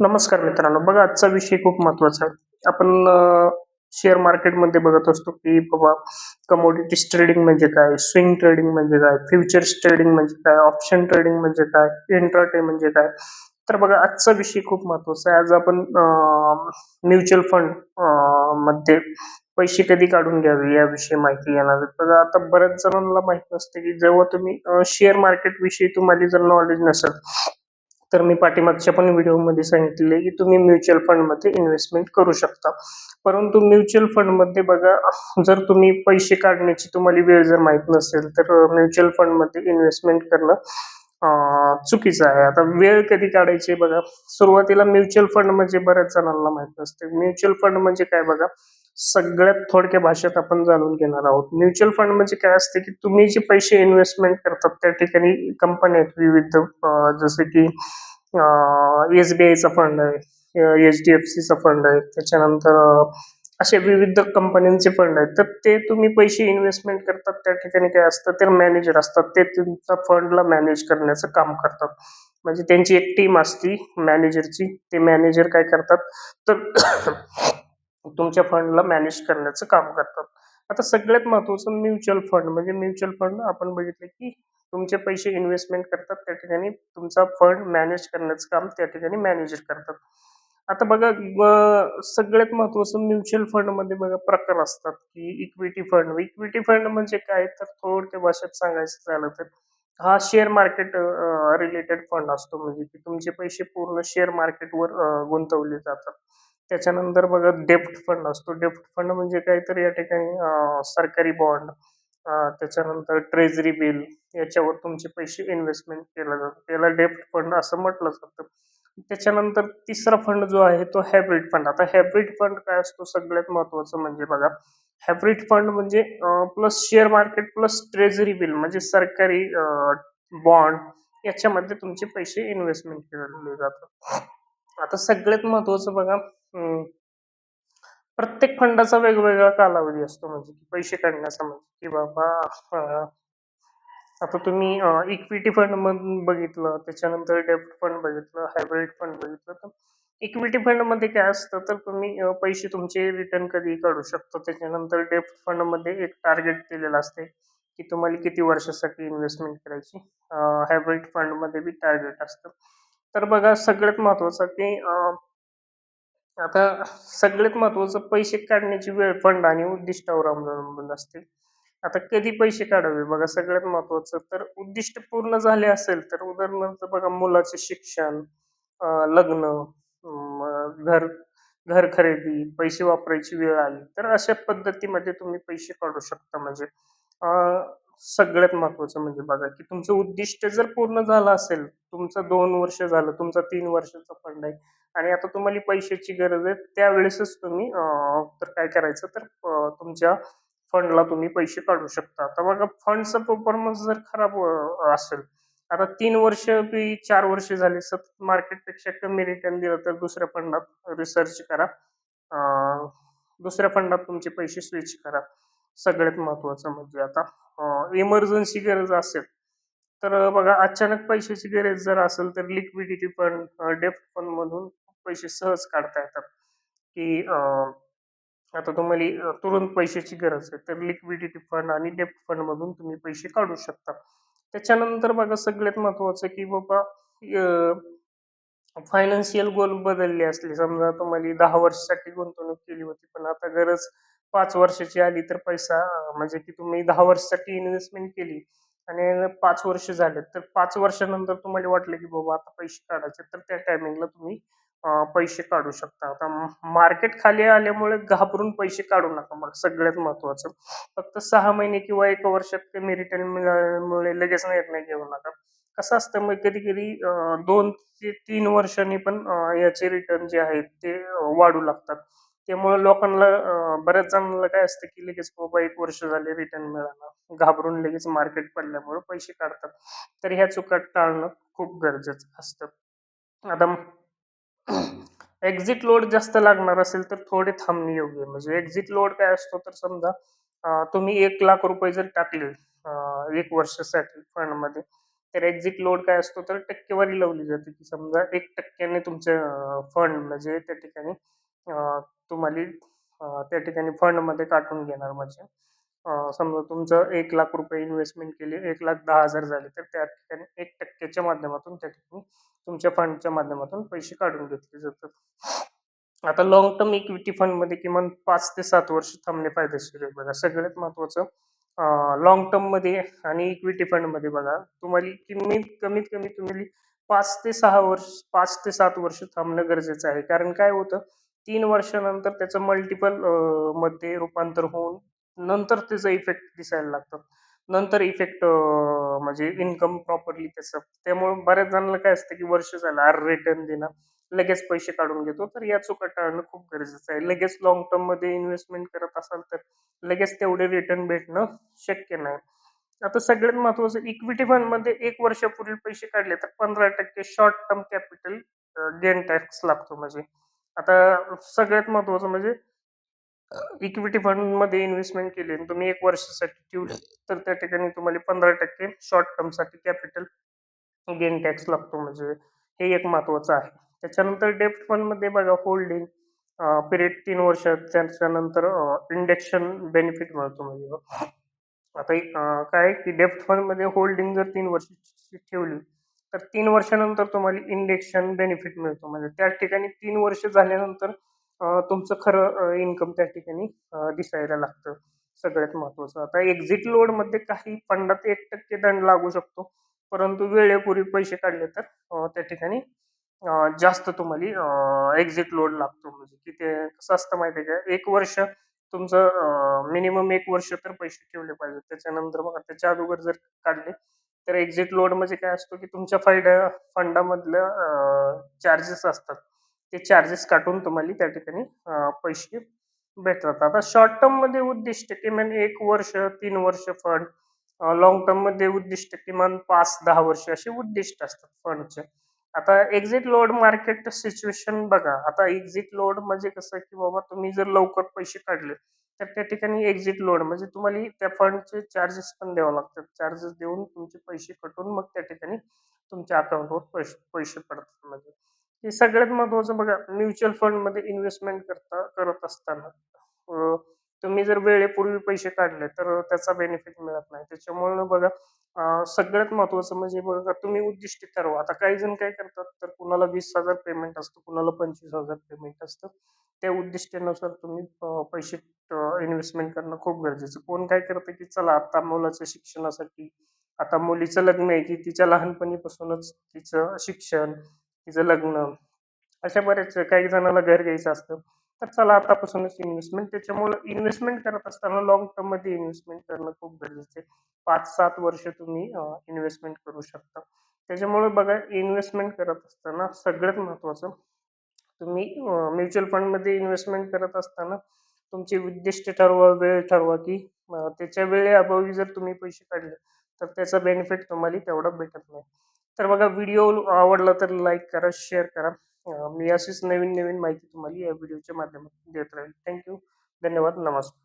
नमस्कार मित्रांनो. बघा आजचा विषय खूप महत्त्वाचा आहे. आपण शेअर मार्केटमध्ये बघत असतो की बाबा कमोडिटीज ट्रेडिंग म्हणजे काय? स्विंग ट्रेडिंग म्हणजे काय? फ्युचर्स ट्रेडिंग म्हणजे काय? ऑप्शन ट्रेडिंग म्हणजे काय? इंट्राटे म्हणजे काय? तर बघा आजचा विषय खूप महत्त्वाचा आहे. आज आपण म्युच्युअल फंडमध्ये पैसे कधी काढून घ्यावे याविषयी माहिती येणार बघा आता बऱ्याच जणांना माहीत नसते की जेव्हा तुम्ही शेअर मार्केट विषयी तुम्हाला जर नॉलेज नसेल तर मी पाठीमागच्या पण व्हिडिओमध्ये सांगितले की तुम्ही म्युच्युअल फंडमध्ये इन्व्हेस्टमेंट करू शकता. परंतु म्युच्युअल फंडमध्ये बघा जर तुम्ही पैसे काढण्याची तुम्हाला वेळ जर माहीत नसेल तर म्युच्युअल फंडमध्ये इन्व्हेस्टमेंट करणं चुकीचं आहे. आता वेळ कधी काढायची बघा. सुरुवातीला म्युच्युअल फंड म्हणजे बऱ्याच जणांना माहीत नसते. म्युच्युअल फंड म्हणजे काय बघा? सगळ्यात थोडक्या भाषेत आपण जाणून घेणार आहोत. म्युच्युअल फंड म्हणजे काय असते की तुम्ही जे पैसे इन्व्हेस्टमेंट करतात त्या ठिकाणी कंपनी आहेत विविध. जसे की एसबीआयचा फंड आहे एच डी एफ सीचा फंड आहे. त्याच्यानंतर असे विविध कंपन्यांचे फंड आहेत. तर ते तुम्ही पैसे इन्व्हेस्टमेंट करतात त्या ठिकाणी काय असतं ते मॅनेजर असतात. ते तुमच्या फंडला मॅनेज करण्याचं काम करतात. म्हणजे त्यांची एक टीम असती मॅनेजरची ते मॅनेजर काय करतात? तर तुमच्या फंडला मॅनेज करण्याचं काम करतात. आता सगळ्यात महत्वाचं म्युच्युअल फंड म्हणजे म्युच्युअल फंड आपण बघितलं की तुमचे पैसे इन्व्हेस्टमेंट करतात त्या ठिकाणी तुमचा फंड मॅनेज करण्याचं काम त्या ठिकाणी मॅनेजर करतात. आता बघा सगळ्यात महत्वाचं म्युच्युअल फंडमध्ये बघा प्रकार असतात की इक्विटी फंड इक्विटी फंड म्हणजे काय? तर थोडक्या भाषेत सांगायचं झालं तर हा शेअर मार्केट रिलेटेड फंड असतो. म्हणजे की तुमचे पैसे पूर्ण शेअर मार्केटवर गुंतवले जातात. त्याच्यानंतर बघा डेप्ट फंड असतो. डेप्ट फंड म्हणजे काय तर या ठिकाणी सरकारी बॉन्ड त्याच्यानंतर ट्रेझरी बिल याच्यावर तुमचे पैसे इन्व्हेस्टमेंट केलं जातं. त्याला डेप्ट फंड असं म्हटलं जातं. त्याच्यानंतर तिसरा फंड जो आहे तो हॅब्रिड फंड आता हॅब्रिड फंड काय असतो? सगळ्यात महत्वाचं म्हणजे बघा हायब्रिड फंड म्हणजे plus share market plus treasury bill म्हणजे सरकारी बॉन्ड याच्यामध्ये तुमचे पैसे इन्व्हेस्टमेंट केले जातात. आता सगळ्यात महत्वाचं बघा प्रत्येक फंडाचा वेगवेगळा कालावधी असतो. म्हणजे पैसे काढण्याचा म्हणजे की बाबा आता तुम्ही इक्विटी फंड म्हणून बघितलं त्याच्यानंतर डेब्ट फंड बघितलं हायब्रिड फंड बघितलं तर इक्विटी फंडमध्ये काय असतं तर तुम्ही पैसे तुमचे रिटर्न कधी काढू शकतो. त्याच्यानंतर डेब्ट फंडमध्ये एक टार्गेट दिलेलं असते की तुम्हाला किती वर्षासाठी इन्व्हेस्टमेंट करायची. हायब्रिड फंडमध्ये बी टार्गेट असतं. तर बघा सगळ्यात महत्वाचं की आता सगळ्यात महत्वाचं पैसे काढण्याची वेळ फंड आणि उद्दिष्टावर अवलंबून असते. आता कधी पैसे काढावे? बघा सगळ्यात महत्वाचं तर उद्दिष्ट पूर्ण झाले असेल तर उदाहरणार्थ बघा मुलाचे शिक्षण लग्न घर घर खरेदी पैसे वापरायची वेळ आली तर अशा पद्धतीमध्ये तुम्ही पैसे काढू शकता. म्हणजे सगळ्यात महत्वाचं म्हणजे बघा की तुमचं उद्दिष्ट जर पूर्ण झालं असेल तुमचं दोन वर्ष झालं तुमचा तीन वर्षाचा फंड आहे आणि आता तुम्हाला पैशाची गरज आहे त्यावेळेसच तुम्ही तर काय करायचं तर तुमच्या फंडला तुम्ही पैसे काढू शकता. आता बघा फंडचा परफॉर्मन्स जर खराब असेल आता तीन वर्ष बी चार वर्ष झाले सतत मार्केटपेक्षा कमी रिटर्न दिलं तर दुसऱ्या फंडात रिसर्च करा. दुसऱ्या फंडात तुमचे पैसे स्विच करा. सगळ्यात महत्वाचं म्हणजे आता इमर्जन्सी गरज असेल तर बघा अचानक पैशाची गरज जर असेल तर लिक्विडिटी फंड डेप्ट फंड मधून पैसे सहज काढता येतात. की आता तुम्हाला तुरंत पैशाची गरज आहे. तर लिक्विडिटी फंड आणि डेप्ट फंड मधून तुम्ही पैसे काढू शकता. त्याच्यानंतर बघा सगळ्यात महत्वाचं की बाबा फायनान्शियल गोल बदलले असले. समजा तुम्हाला दहा वर्षासाठी गुंतवणूक केली होती पण आता गरज पाच वर्षाची आली तर पैसा म्हणजे की तुम्ही दहा वर्षासाठी इन्व्हेस्टमेंट केली आणि पाच वर्ष झाले तर पाच वर्षानंतर तुम्हाला वाटलं की बाबा आता पैसे काढायचे. तर त्या टायमिंगला तुम्ही पैसे काढू शकता. आता मार्केट खाली आल्यामुळे घाबरून पैसे काढू नका मग सगळ्यात महत्वाचं. फक्त सहा महिने किंवा एक वर्षात कमी रिटर्न मिळाल्यामुळे लगेच निर्णय घेऊ नका. कसं असतं मग कधी कधी दोन ते तीन वर्षांनी पण याचे रिटर्न जे आहेत ते वाढू लागतात. त्यामुळे लोकांना बऱ्याच जणांना काय असतं की लगेच बाबा एक वर्ष झाले रिटर्न मिळाला. घाबरून लगेच मार्केट पडल्यामुळे पैसे काढतात. तर ह्या चुका टाळणं खूप गरजेचं असतं. आता एक्झिट लोड जास्त लागणार असेल तर थोडे थांबणे योग्य. आहे. म्हणजे एक्झिट लोड काय असतो तर समजा तुम्ही एक लाख रुपये जर टाकले एक वर्षासाठी फंडमध्ये तर एक्झिट लोड काय असतो तर टक्केवारी लावली जाते. की समजा एक टक्क्याने तुमचं फंड म्हणजे त्या ठिकाणी तुम्हाला त्या ठिकाणी फंडमध्ये काढून घेणार म्हणजे. समजा तुमचं एक लाख रुपये इन्व्हेस्टमेंट केली एक लाख दहा हजार झाले तर त्या ठिकाणी एक टक्क्याच्या माध्यमातून त्या ठिकाणी तुमच्या फंडच्या माध्यमातून पैसे काढून घेतले जातात. आता लॉंग टर्म इक्विटी फंडमध्ये किमान पाच ते सात वर्ष थांबणे फायदेशीर आहे बघा. सगळ्यात महत्वाचं लॉंग टर्ममध्ये आणि इक्विटी फंडमध्ये बघा तुम्हाला किमीत कमीत कमी तुम्ही पाच ते सहा वर्ष पाच ते सात वर्ष थांबणं गरजेचं आहे. कारण काय होतं तीन वर्षानंतर त्याचं मल्टिपलमध्ये रूपांतर होऊन नंतर त्याचा इफेक्ट दिसायला लागतात नंतर इफेक्ट म्हणजे इन्कम प्रॉपरली त्याचं. त्यामुळे बऱ्याच जणांना काय असतं की वर्ष झालं आर रिटर्न देणं लगेच पैसे काढून घेतो तर या चुका टाळणं खूप गरजेचं आहे. लगेच लॉंग टर्ममध्ये इन्व्हेस्टमेंट करत असाल तर लगेच तेवढे रिटर्न भेटणं शक्य नाही. आता सगळ्यात महत्वाचं इक्विटी फंडमध्ये एक वर्षापूर्वी पैसे काढले तर पंधरा टक्के short term capital gain tax लागतो म्हणजे. आता सगळ्यात महत्वाचं म्हणजे इक्विटी फंडमध्ये इन्व्हेस्टमेंट केली आणि तुम्ही एक वर्षासाठी ठेवली तर त्या ठिकाणी तुम्हाला पंधरा टक्के शॉर्ट टर्मसाठी कॅपिटल गेन टॅक्स लागतो. म्हणजे हे एक महत्वाचं आहे. त्याच्यानंतर डेप्ट फंडमध्ये बघा होल्डिंग पिरियड तीन वर्ष त्याच्यानंतर इंडेक्शन बेनिफिट मिळतो म्हणजे आता एक, काय आहे की डेप्ट फंडमध्ये होल्डिंग जर तीन वर्षाची ठेवली तर तीन वर्षानंतर तुम्हाला इंडेक्शन बेनिफिट मिळतो. म्हणजे त्या ठिकाणी तीन वर्ष झाल्यानंतर तुमचं खरं इन्कम त्या ठिकाणी दिसायला लागतं. सगळ्यात महत्वाचं. आता एक्झिट लोडमध्ये काही फंडात एक टक्के दंड लागू शकतो. परंतु वेळेपूर्वी पैसे काढले तर त्या ठिकाणी जास्त तुम्हाला एक्झिट लोड लागतो. म्हणजे की ते कसं असतं माहिती आहे का? एक वर्ष तुमचं मिनिमम एक वर्ष तर पैसे ठेवले पाहिजे त्याच्यानंतर मग त्याच्या अगोदर जर काढले तर एक्झिट लोड म्हणजे काय असतो की तुमच्या फंड फंडामधलं चार्जेस असतात. ते चार्जेस काटून तुम्हाला त्या ठिकाणी पैसे भेटतात. आता शॉर्ट टर्ममध्ये उद्दिष्ट किमान एक वर्ष तीन वर्ष फंड लॉंग टर्ममध्ये उद्दिष्ट किमान पाच दहा वर्ष असे उद्दिष्ट असतात फंडचे आता एक्झिट लोड मार्केट सिच्युएशन बघा. आता एक्झिट लोड म्हणजे कसं की बाबा तुम्ही जर लवकर पैसे काढले तर त्या ठिकाणी एक्झिट लोड म्हणजे तुम्हाला त्या फंडचे चार्जेस पण द्यावे लागतात. चार्जेस देऊन तुमचे पैसे कटून मग त्या ठिकाणी तुमच्या अकाउंटवर पैसे पैसे पडतात म्हणजे. हे सगळ्यात महत्वाचं बघा म्युच्युअल फंडमध्ये इन्व्हेस्टमेंट करता करत असताना. तुम्ही जर वेळेपूर्वी पैसे काढले तर त्याचा बेनिफिट मिळत नाही. त्याच्यामुळे बघा सगळ्यात महत्वाचं म्हणजे बघा तुम्ही उद्दिष्ट ठरवा. आता काही जण काय करतात तर कुणाला वीस हजार पेमेंट असतं कुणाला पंचवीस हजार पेमेंट असतं. त्या उद्दिष्टानुसार तुम्ही पैसे इन्व्हेस्टमेंट करणं खूप गरजेचं. कोण काय करतं की चला आता मुलाच्या शिक्षणासाठी आता मुलीचं लग्न आहे की तिच्या लहानपणीपासूनच तिचं शिक्षण तिचं लग्न अशा बऱ्याच काही जणांना घर घ्यायचं असतं. तर चला आतापासूनच इन्व्हेस्टमेंट त्याच्यामुळे इन्व्हेस्टमेंट करत असताना लॉंग टर्ममध्ये इन्व्हेस्टमेंट करणं खूप गरजेचं आहे. पाच सात वर्ष तुम्ही इन्व्हेस्टमेंट करू शकता. त्याच्यामुळे बघा इन्व्हेस्टमेंट करत असताना सगळ्यात महत्वाचं तुम्ही म्युच्युअल फंडमध्ये इन्व्हेस्टमेंट करत असताना तुमची उद्दिष्ट ठरवा वेळ ठरवा की त्याच्या वेळेअभावी जर तुम्ही पैसे काढले तर त्याचा बेनिफिट तुम्हाला तेवढा भेटत नाही. तर बघा व्हिडिओ आवडला तर लाईक करा शेअर करा. मी अशीच नवीन नवीन माहिती तुम्हाला या व्हिडिओच्या माध्यमातून देत राहील. थँक्यू धन्यवाद. नमस्कार.